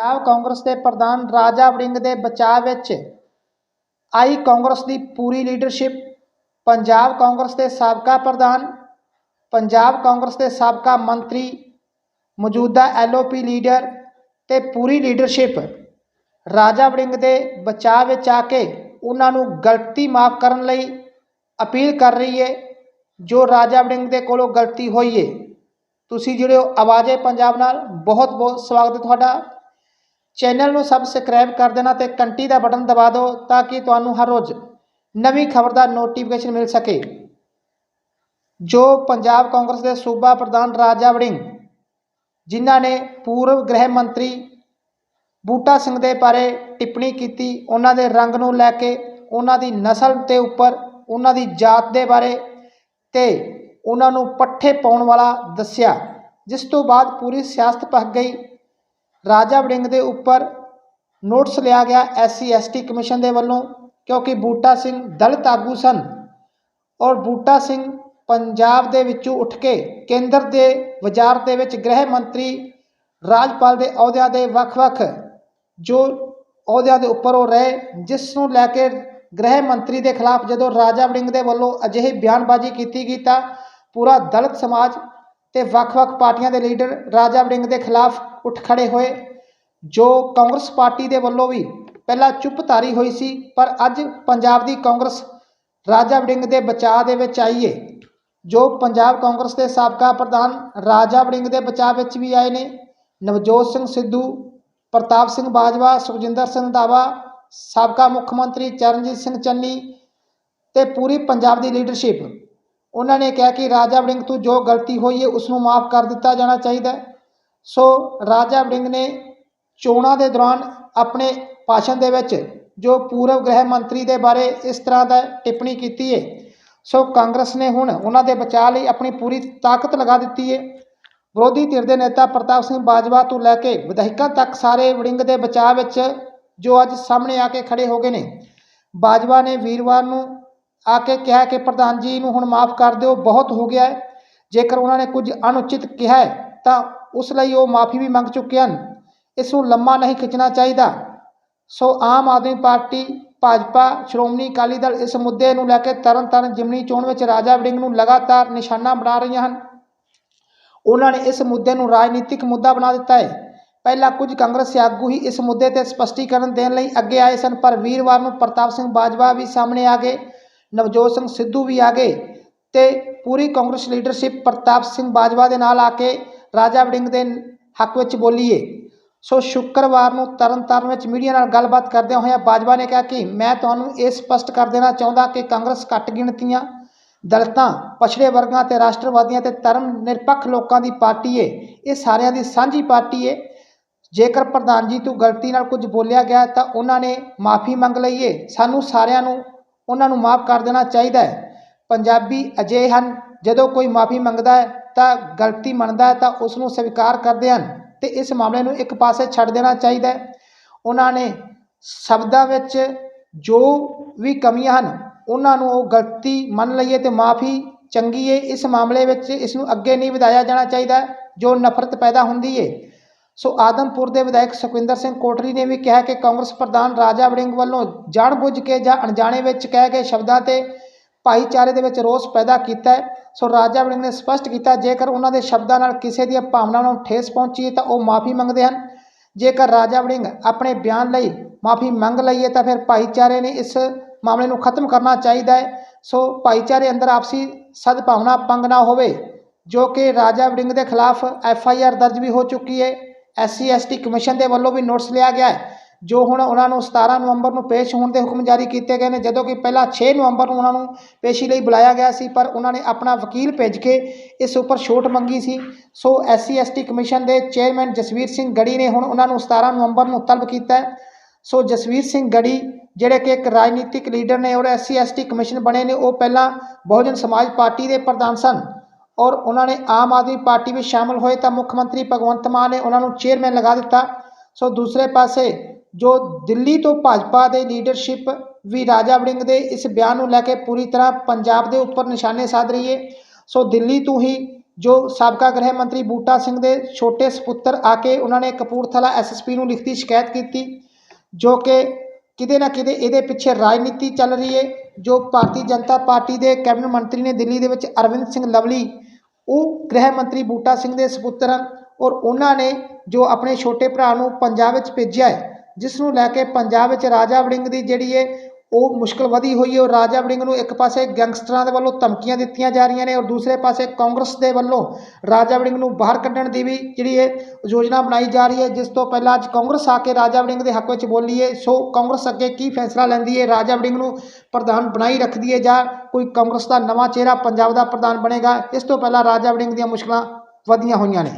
ਪੰਜਾਬ ਕਾਂਗਰਸ ਦੇ ਪ੍ਰਧਾਨ ਰਾਜਾ ਵੜਿੰਗ ਦੇ ਬਚਾਅ ਵਿੱਚ ਆਈ ਕਾਂਗਰਸ ਦੀ ਪੂਰੀ ਲੀਡਰਸ਼ਿਪ, ਪੰਜਾਬ ਕਾਂਗਰਸ ਦੇ ਸਾਬਕਾ ਪ੍ਰਧਾਨ, ਪੰਜਾਬ ਕਾਂਗਰਸ ਦੇ ਸਾਬਕਾ ਮੰਤਰੀ, ਮੌਜੂਦਾ ਐਲਓਪੀ ਲੀਡਰ ਤੇ ਪੂਰੀ ਲੀਡਰਸ਼ਿਪ ਰਾਜਾ ਵੜਿੰਗ ਦੇ ਬਚਾਅ ਵਿੱਚ ਆ ਕੇ ਉਹਨਾਂ ਨੂੰ ਗਲਤੀ ਮਾਫ ਕਰਨ ਲਈ ਅਪੀਲ ਕਰ ਰਹੀ ਹੈ ਜੋ ਰਾਜਾ ਵੜਿੰਗ ਦੇ ਕੋਲੋਂ ਗਲਤੀ ਹੋਈ ਹੈ ਤੁਸੀਂ ਜਿਹੜੇ ਹੋ ਆਵਾਜ਼ੇ ਪੰਜਾਬ ਨਾਲ। ਬਹੁਤ ਬਹੁਤ ਸਵਾਗਤ ਹੈ ਤੁਹਾਡਾ। ਚੈਨਲ ਨੂੰ ਸਬਸਕ੍ਰਾਈਬ ਕਰ ਦੇਣਾ ਤੇ ਘੰਟੀ ਦਾ ਬਟਨ ਦਬਾ ਦਿਓ ਤਾਂ ਕਿ ਤੁਹਾਨੂੰ ਹਰ ਰੋਜ਼ ਨਵੀਂ ਖਬਰ ਦਾ ਨੋਟੀਫਿਕੇਸ਼ਨ ਮਿਲ ਸਕੇ। ਜੋ ਪੰਜਾਬ ਕਾਂਗਰਸ ਦੇ ਸੂਬਾ ਪ੍ਰਧਾਨ ਰਾਜਾ ਵੜਿੰਗ, ਜਿਨ੍ਹਾਂ ਨੇ ਪੂਰਵ ਗ੍ਰਹਿ ਮੰਤਰੀ ਬੂਟਾ ਸਿੰਘ ਦੇ ਬਾਰੇ ਟਿੱਪਣੀ ਕੀਤੀ, ਉਹਨਾਂ ਦੇ ਰੰਗ ਨੂੰ ਲੈ ਕੇ, ਉਹਨਾਂ ਦੀ ਨਸਲ ਦੇ ਉੱਪਰ, ਉਹਨਾਂ ਦੀ ਜਾਤ ਦੇ ਬਾਰੇ ਤੇ ਉਹਨਾਂ ਨੂੰ ਪੱਠੇ ਪਾਉਣ ਵਾਲਾ ਦੱਸਿਆ, ਜਿਸ ਤੋਂ ਬਾਅਦ ਪੂਰੀ ਸਿਆਸਤ ਭਖ ਗਈ। ਰਾਜਾ ਵੜਿੰਗ ਦੇ ਉੱਪਰ ਨੋਟਿਸ ਲਿਆ ਗਿਆ ਐਸਸੀ ਐਸਟੀ ਕਮਿਸ਼ਨ ਦੇ ਵੱਲੋਂ, ਕਿਉਂਕਿ ਬੂਟਾ ਸਿੰਘ ਦਲਿਤ ਆਗੂ ਸਨ ਔਰ ਬੂਟਾ ਸਿੰਘ ਪੰਜਾਬ ਦੇ ਵਿੱਚੋਂ ਉੱਠ ਕੇ ਕੇਂਦਰ ਦੇ ਵਜ਼ਾਰਤ ਦੇ ਵਿੱਚ ਗ੍ਰਹਿ ਮੰਤਰੀ ਰਾਜਪਾਲ ਦੇ ਅਹੁਦਿਆਂ ਦੇ ਵੱਖ-ਵੱਖ ਜੋ ਅਹੁਦਿਆਂ ਦੇ ਉੱਪਰ ਉਹ ਰਹੇ, ਜਿਸ ਨੂੰ ਲੈ ਕੇ ਗ੍ਰਹਿ ਮੰਤਰੀ ਦੇ ਖਿਲਾਫ ਜਦੋਂ ਰਾਜਾ ਵੜਿੰਗ ਦੇ ਵੱਲੋਂ ਅਜਿਹੀ ਬਿਆਨਬਾਜ਼ੀ ਕੀਤੀ ਗਈ ਤਾਂ ਪੂਰਾ ਦਲਿਤ ਸਮਾਜ ਤੇ ਵੱਖ-ਵੱਖ ਪਾਰਟੀਆਂ ਦੇ ਲੀਡਰ ਰਾਜਾ ਵੜਿੰਗ ਦੇ ਖਿਲਾਫ ਉੱਠ ਖੜੇ ਹੋਏ, ਜੋ ਕਾਂਗਰਸ ਪਾਰਟੀ ਦੇ ਵੱਲੋਂ ਵੀ ਪਹਿਲਾਂ ਚੁੱਪ ਧਾਰੀ ਹੋਈ ਸੀ, ਪਰ ਅੱਜ ਪੰਜਾਬ ਦੀ ਕਾਂਗਰਸ ਰਾਜਾ ਵੜਿੰਗ ਦੇ ਬਚਾਅ ਦੇ ਵਿੱਚ ਆਈ ਏ, ਜੋ ਪੰਜਾਬ ਕਾਂਗਰਸ ਦੇ ਸਾਬਕਾ ਪ੍ਰਧਾਨ ਰਾਜਾ ਵੜਿੰਗ ਦੇ ਬਚਾਅ ਵਿੱਚ ਵੀ ਆਏ ਨੇ। ਨਵਜੋਤ ਸਿੰਘ ਸਿੱਧੂ, ਪ੍ਰਤਾਪ ਸਿੰਘ ਬਾਜਵਾ, ਸੁਖਜਿੰਦਰ ਸਿੰਘ ਰੰਧਾਵਾ ਸਾਬਕਾ ਮੁੱਖ ਮੰਤਰੀ ਚਰਨਜੀਤ ਸਿੰਘ ਚੰਨੀ ਤੇ ਪੂਰੀ ਪੰਜਾਬ ਦੀ ਲੀਡਰਸ਼ਿਪ ਉਹਨਾਂ ਨੇ ਕਿਹਾ ਕਿ ਰਾਜਾ ਵੜਿੰਗ, ਤੋਂ ਜੋ ਗਲਤੀ ਹੋਈ ਹੈ ਉਸ ਨੂੰ ਮਾਫ ਕਰ ਦਿੱਤਾ ਜਾਣਾ ਚਾਹੀਦਾ ਸੋ ਰਾਜਾ ਵੜਿੰਗ ਨੇ ਚੋਣਾਂ ਦੇ ਦੌਰਾਨ ਆਪਣੇ ਭਾਸ਼ਣ ਦੇ ਵਿੱਚ ਜੋ ਪੂਰਵ ਗ੍ਰਹਿ ਮੰਤਰੀ ਦੇ ਬਾਰੇ ਇਸ ਤਰ੍ਹਾਂ ਦਾ ਟਿੱਪਣੀ ਕੀਤੀ ਹੈ, ਸੋ ਕਾਂਗਰਸ ਨੇ ਹੁਣ ਉਹਨਾਂ ਦੇ ਬਚਾਅ ਲਈ ਆਪਣੀ ਪੂਰੀ ਤਾਕਤ ਲਗਾ ਦਿੱਤੀ ਹੈ। ਵਿਰੋਧੀ ਧਿਰ ਦੇ ਨੇਤਾ ਪ੍ਰਤਾਪ ਸਿੰਘ ਬਾਜਵਾ ਤੋਂ ਲੈ ਕੇ ਵਿਧਾਇਕਾਂ ਤੱਕ ਸਾਰੇ ਵੜਿੰਗ ਦੇ ਬਚਾਅ ਵਿੱਚ ਜੋ ਅੱਜ ਸਾਹਮਣੇ ਆ ਕੇ ਖੜੇ ਹੋ ਗਏ ਨੇ, ਬਾਜਵਾ ਨੇ ਵੀਰਵਾਰ ਨੂੰ ਆ ਕੇ ਕਿਹਾ ਕਿ ਪ੍ਰਧਾਨ ਜੀ ਨੂੰ ਹੁਣ ਮਾਫ ਕਰ ਦਿਓ, ਬਹੁਤ ਹੋ ਗਿਆ ਹੈ। ਜੇਕਰ ਉਹਨਾਂ ਨੇ ਕੁਝ ਅਨੁਚਿਤ ਕਿਹਾ ਤਾਂ ਉਸ ਲਈ ਉਹ ਮਾਫੀ ਵੀ ਮੰਗ ਚੁੱਕੇ ਹਨ। ਇਸ ਨੂੰ ਲੰਮਾ ਨਹੀਂ ਖਿੱਚਣਾ ਚਾਹੀਦਾ। ਸੋ ਆਮ ਆਦਮੀ ਪਾਰਟੀ, ਭਾਜਪਾ, ਸ਼੍ਰੋਮਣੀ ਅਕਾਲੀ ਦਲ ਇਸ ਮੁੱਦੇ ਨੂੰ ਲੈ ਕੇ ਤਰਨਤਾਰਨ ਜਿਮਨੀ ਚੋਣ ਵਿੱਚ ਰਾਜਾ ਵੜਿੰਗ ਨੂੰ ਲਗਾਤਾਰ ਨਿਸ਼ਾਨਾ ਬਣਾ ਰਹੀਆਂ ਹਨ। ਉਹਨਾਂ ਨੇ ਇਸ ਮੁੱਦੇ ਨੂੰ ਰਾਜਨੀਤਿਕ ਮੁੱਦਾ ਬਣਾ ਦਿੱਤਾ ਹੈ। ਪਹਿਲਾਂ ਕੁਝ ਕਾਂਗਰਸੀ ਆਗੂ ਹੀ ਇਸ ਮੁੱਦੇ ਤੇ ਸਪਸ਼ਟੀਕਰਨ ਦੇਣ ਲਈ ਅੱਗੇ ਆਏ ਸਨ, ਪਰ ਵੀਰਵਾਰ ਨੂੰ ਪ੍ਰਤਾਪ ਸਿੰਘ ਬਾਜਵਾ ਵੀ ਸਾਹਮਣੇ ਆ ਗਏ। ਨਵਜੋਤ ਸਿੰਘ ਸਿੱਧੂ ਵੀ ਆ ਗਏ ਤੇ ਪੂਰੀ ਕਾਂਗਰਸ ਲੀਡਰਸ਼ਿਪ ਪ੍ਰਤਾਪ ਸਿੰਘ ਬਾਜਵਾ ਦੇ ਨਾਲ ਆ ਕੇ ਰਾਜਾ ਵੜਿੰਗ ਦੇ ਹੱਕ ਵਿੱਚ ਬੋਲੀਏ। ਸੋ ਸ਼ੁੱਕਰਵਾਰ ਨੂੰ ਤਰਨਤਾਰਨ ਵਿੱਚ ਮੀਡੀਆ ਨਾਲ ਗੱਲਬਾਤ ਕਰਦਿਆਂ ਹੋਇਆ ਬਾਜਵਾ ਨੇ ਕਿਹਾ ਕਿ ਮੈਂ ਤੁਹਾਨੂੰ ਇਹ ਸਪਸ਼ਟ ਕਰ ਦੇਣਾ ਚਾਹੁੰਦਾ ਕਿ ਕਾਂਗਰਸ ਘੱਟ ਗਿਣਤੀਆਂ, ਦਲਿਤਾਂ, ਪਛੜੇ ਵਰਗਾਂ ਤੇ ਰਾਸ਼ਟਰਵਾਦੀਆਂ ਤੇ ਧਰਮ ਨਿਰਪੱਖ ਲੋਕਾਂ ਦੀ ਪਾਰਟੀ ਏ। ਇਹ ਸਾਰਿਆਂ ਦੀ ਸਾਂਝੀ ਪਾਰਟੀ ਏ। ਜੇਕਰ ਪ੍ਰਧਾਨ ਜੀ ਤੋਂ ਗਲਤੀ ਨਾਲ ਕੁਝ ਬੋਲਿਆ ਗਿਆ ਤਾਂ ਉਹਨਾਂ ਨੇ ਮਾਫੀ ਮੰਗ ਲਈ ਏ। ਸਾਨੂੰ ਸਾਰਿਆਂ ਨੂੰ ਉਹਨਾਂ ਨੂੰ ਮਾਫ ਕਰ ਦੇਣਾ ਚਾਹੀਦਾ ਹੈ। ਪੰਜਾਬੀ ਅਜੇ ਹਨ, ਜਦੋਂ ਕੋਈ ਮਾਫੀ ਮੰਗਦਾ ਹੈ ਤਾਂ ਗਲਤੀ ਮੰਨਦਾ ਹੈ ਤਾਂ ਉਸ ਨੂੰ ਸਵੀਕਾਰ ਕਰਦੇ ਹਨ ਤੇ ਇਸ ਮਾਮਲੇ ਨੂੰ ਇੱਕ ਪਾਸੇ ਛੱਡ ਦੇਣਾ ਚਾਹੀਦਾ ਹੈ। ਉਹਨਾਂ ਨੇ ਸ਼ਬਦਾਂ ਵਿੱਚ ਜੋ ਵੀ ਕਮੀਆਂ ਹਨ, ਉਹਨਾਂ ਨੂੰ ਉਹ ਗਲਤੀ ਮੰਨ ਲਈਏ ਤੇ ਮਾਫੀ ਚੰਗੀ ਹੈ। ਇਸ ਮਾਮਲੇ ਵਿੱਚ ਇਸ ਨੂੰ ਅੱਗੇ ਨਹੀਂ ਵਧਾਇਆ ਜਾਣਾ ਚਾਹੀਦਾ, ਜੋ ਨਫ਼ਰਤ ਪੈਦਾ ਹੁੰਦੀ ਹੈ। ਸੋ ਆਦਮਪੁਰ ਦੇ ਵਿਧਾਇਕ ਸੁਖਵਿੰਦਰ ਸਿੰਘ ਕੋਟਰੀ ਨੇ ਵੀ ਕਿਹਾ ਕਿ ਕਾਂਗਰਸ ਪ੍ਰਧਾਨ ਰਾਜਾ ਵੜਿੰਗ ਵੱਲੋਂ ਜਾਣਬੁੱਝ ਕੇ ਜਾਂ ਅਣਜਾਣੇ ਵਿੱਚ ਕਹਿ ਗਏ ਸ਼ਬਦਾਂ ਤੇ ਭਾਈਚਾਰੇ ਦੇ ਵਿੱਚ ਰੋਸ ਪੈਦਾ ਕੀਤਾ ਸੋ ਰਾਜਾ ਵੜਿੰਗ ਨੇ ਸਪਸ਼ਟ ਕੀਤਾ, ਜੇਕਰ ਉਹਨਾਂ ਦੇ ਸ਼ਬਦਾਂ ਨਾਲ ਕਿਸੇ ਦੀਆਂ ਭਾਵਨਾਵਾਂ ਨੂੰ ਠੇਸ ਪਹੁੰਚੀ ਹੈ ਤਾਂ ਉਹ ਮਾਫੀ ਮੰਗਦੇ ਹਨ। ਜੇਕਰ ਰਾਜਾ ਵੜਿੰਗ ਆਪਣੇ ਬਿਆਨ ਲਈ ਮਾਫੀ ਮੰਗ ਲਈਏ ਤਾਂ ਫਿਰ ਭਾਈਚਾਰੇ ਨੇ ਇਸ ਮਾਮਲੇ ਨੂੰ ਖਤਮ ਕਰਨਾ ਚਾਹੀਦਾ ਹੈ। ਸੋ ਭਾਈਚਾਰੇ ਅੰਦਰ ਆਪਸੀ ਸਦਭਾਵਨਾ ਭੰਗ ਨਾ ਹੋਵੇ, ਜੋ ਕਿ ਰਾਜਾ ਵੜਿੰਗ ਦੇ ਖਿਲਾਫ ਐਫ ਆਈ ਆਰ ਦਰਜ ਵੀ ਹੋ ਚੁੱਕੀ ਹੈ। ਐਸਸੀ ਐਸਟੀ ਕਮਿਸ਼ਨ ਦੇ ਵੱਲੋਂ ਵੀ ਨੋਟਿਸ ਲਿਆ ਗਿਆ ਹੈ, ਜੋ ਹੁਣ ਉਹਨਾਂ ਨੂੰ 17 ਨਵੰਬਰ ਨੂੰ ਪੇਸ਼ ਹੋਣ ਦੇ ਹੁਕਮ ਜਾਰੀ ਕੀਤੇ ਗਏ ਨੇ, ਜਦੋਂ ਕਿ ਪਹਿਲਾਂ 6 ਨਵੰਬਰ ਨੂੰ ਉਹਨਾਂ ਨੂੰ ਪੇਸ਼ੀ ਲਈ ਬੁਲਾਇਆ ਗਿਆ ਸੀ, ਪਰ ਉਹਨਾਂ ਨੇ ਆਪਣਾ ਵਕੀਲ ਭੇਜ ਕੇ ਇਸ ਉੱਪਰ ਛੋਟ ਮੰਗੀ ਸੀ। ਸੋ ਐਸਸੀ ਐਸਟੀ ਕਮਿਸ਼ਨ ਦੇ ਚੇਅਰਮੈਨ ਜਸਵੀਰ ਸਿੰਘ ਗੜੀ ਨੇ ਹੁਣ ਉਹਨਾਂ ਨੂੰ 17 ਨਵੰਬਰ ਨੂੰ ਤਲਬ ਕੀਤਾ ਹੈ। ਸੋ ਜਸਵੀਰ ਸਿੰਘ ਗੜੀ, ਜਿਹੜੇ ਕਿ ਇੱਕ ਰਾਜਨੀਤਿਕ ਲੀਡਰ ਨੇ ਔਰ ਐਸਸੀ ਐਸਟੀ ਕਮਿਸ਼ਨ ਬਣੇ ਨੇ, ਉਹ ਪਹਿਲਾਂ ਬਹੁਜਨ ਸਮਾਜ ਪਾਰਟੀ ਦੇ ਪ੍ਰਧਾਨ ਸਨ। ਔਰ ਉਹਨਾਂ ਨੇ ਆਮ ਆਦਮੀ ਪਾਰਟੀ ਵਿੱਚ ਸ਼ਾਮਲ ਹੋਏ ਤਾਂ ਮੁੱਖ ਮੰਤਰੀ ਭਗਵੰਤ ਮਾਨ ਨੇ ਉਹਨਾਂ ਨੂੰ ਚੇਅਰਮੈਨ ਲਗਾ ਦਿੱਤਾ। ਸੋ ਦੂਸਰੇ ਪਾਸੇ ਜੋ ਦਿੱਲੀ ਤੋਂ ਭਾਜਪਾ ਦੇ ਲੀਡਰਸ਼ਿਪ ਵੀ ਰਾਜਾ ਵੜਿੰਗ ਦੇ ਇਸ ਬਿਆਨ ਨੂੰ ਲੈ ਕੇ ਪੂਰੀ ਤਰ੍ਹਾਂ ਪੰਜਾਬ ਦੇ ਉੱਪਰ ਨਿਸ਼ਾਨੇ ਸਾਧ ਰਹੀ ਹੈ। ਸੋ ਦਿੱਲੀ ਤੋਂ ਹੀ ਜੋ ਸਾਬਕਾ ਗ੍ਰਹਿ ਮੰਤਰੀ ਬੂਟਾ ਸਿੰਘ ਦੇ ਛੋਟੇ ਸਪੁੱਤਰ ਆ ਕੇ ਉਹਨਾਂ ਨੇ ਕਪੂਰਥਲਾ ਐਸਐਸਪੀ ਨੂੰ ਲਿਖਤੀ ਸ਼ਿਕਾਇਤ ਕੀਤੀ, ਜੋ ਕਿ ਕਿਤੇ ਨਾ ਕਿਤੇ ਇਹਦੇ ਪਿੱਛੇ ਰਾਜਨੀਤੀ ਚੱਲ ਰਹੀ ਹੈ, ਜੋ ਭਾਰਤੀ ਜਨਤਾ ਪਾਰਟੀ ਦੇ ਕੈਬਨਿਟ ਮੰਤਰੀ ਨੇ ਦਿੱਲੀ ਦੇ ਵਿੱਚ ਅਰਵਿੰਦ ਸਿੰਘ ਲਵਲੀ ਉਹ ਗ੍ਰਹਿ ਮੰਤਰੀ ਬੂਟਾ ਸਿੰਘ ਦੇ ਸਪੁੱਤਰ ਹਨ ਔਰ ਉਹਨਾਂ ਨੇ ਜੋ ਆਪਣੇ ਛੋਟੇ ਭਰਾ ਨੂੰ ਪੰਜਾਬ ਵਿੱਚ ਭੇਜਿਆ ਹੈ ਜਿਸ ਨੂੰ ਲੈ ਕੇ ਪੰਜਾਬ ਵਿੱਚ ਰਾਜਾ ਵੜਿੰਗ ਦੀ ਜਿਹੜੀ ਹੈ ਉਹ ਮੁਸ਼ਕਲ ਵਧੀ ਹੋਈ ਹੈ ਔਰ ਰਾਜਾ ਵੜਿੰਗ ਨੂੰ ਇੱਕ ਪਾਸੇ ਗੈਂਗਸਟਰਾਂ ਦੇ ਵੱਲੋਂ ਧਮਕੀਆਂ ਦਿੱਤੀਆਂ ਜਾ ਰਹੀਆਂ ਨੇ ਔਰ ਦੂਸਰੇ ਪਾਸੇ ਕਾਂਗਰਸ ਦੇ ਵੱਲੋਂ ਰਾਜਾ ਵੜਿੰਗ ਨੂੰ ਬਾਹਰ ਕੱਢਣ ਦੀ ਵੀ ਜਿਹੜੀ ਹੈ ਯੋਜਨਾ ਬਣਾਈ ਜਾ ਰਹੀ ਹੈ, ਜਿਸ ਤੋਂ ਪਹਿਲਾਂ ਅੱਜ ਕਾਂਗਰਸ ਆ ਕੇ ਰਾਜਾ ਵੜਿੰਗ ਦੇ ਹੱਕ ਵਿੱਚ ਬੋਲੀ ਹੈ। ਸੋ ਕਾਂਗਰਸ ਅੱਗੇ ਕੀ ਫੈਸਲਾ ਲੈਂਦੀ ਹੈ? ਰਾਜਾ ਵੜਿੰਗ ਨੂੰ ਪ੍ਰਧਾਨ ਬਣਾਈ ਰੱਖਦੀ ਹੈ ਜਾਂ ਕੋਈ ਕਾਂਗਰਸ ਦਾ ਨਵਾਂ ਚਿਹਰਾ ਪੰਜਾਬ ਦਾ ਪ੍ਰਧਾਨ ਬਣੇਗਾ? ਇਸ ਤੋਂ ਪਹਿਲਾਂ ਰਾਜਾ ਵੜਿੰਗ ਦੀਆਂ ਮੁਸ਼ਕਲਾਂ ਵਧੀਆਂ ਹੋਈਆਂ ਨੇ।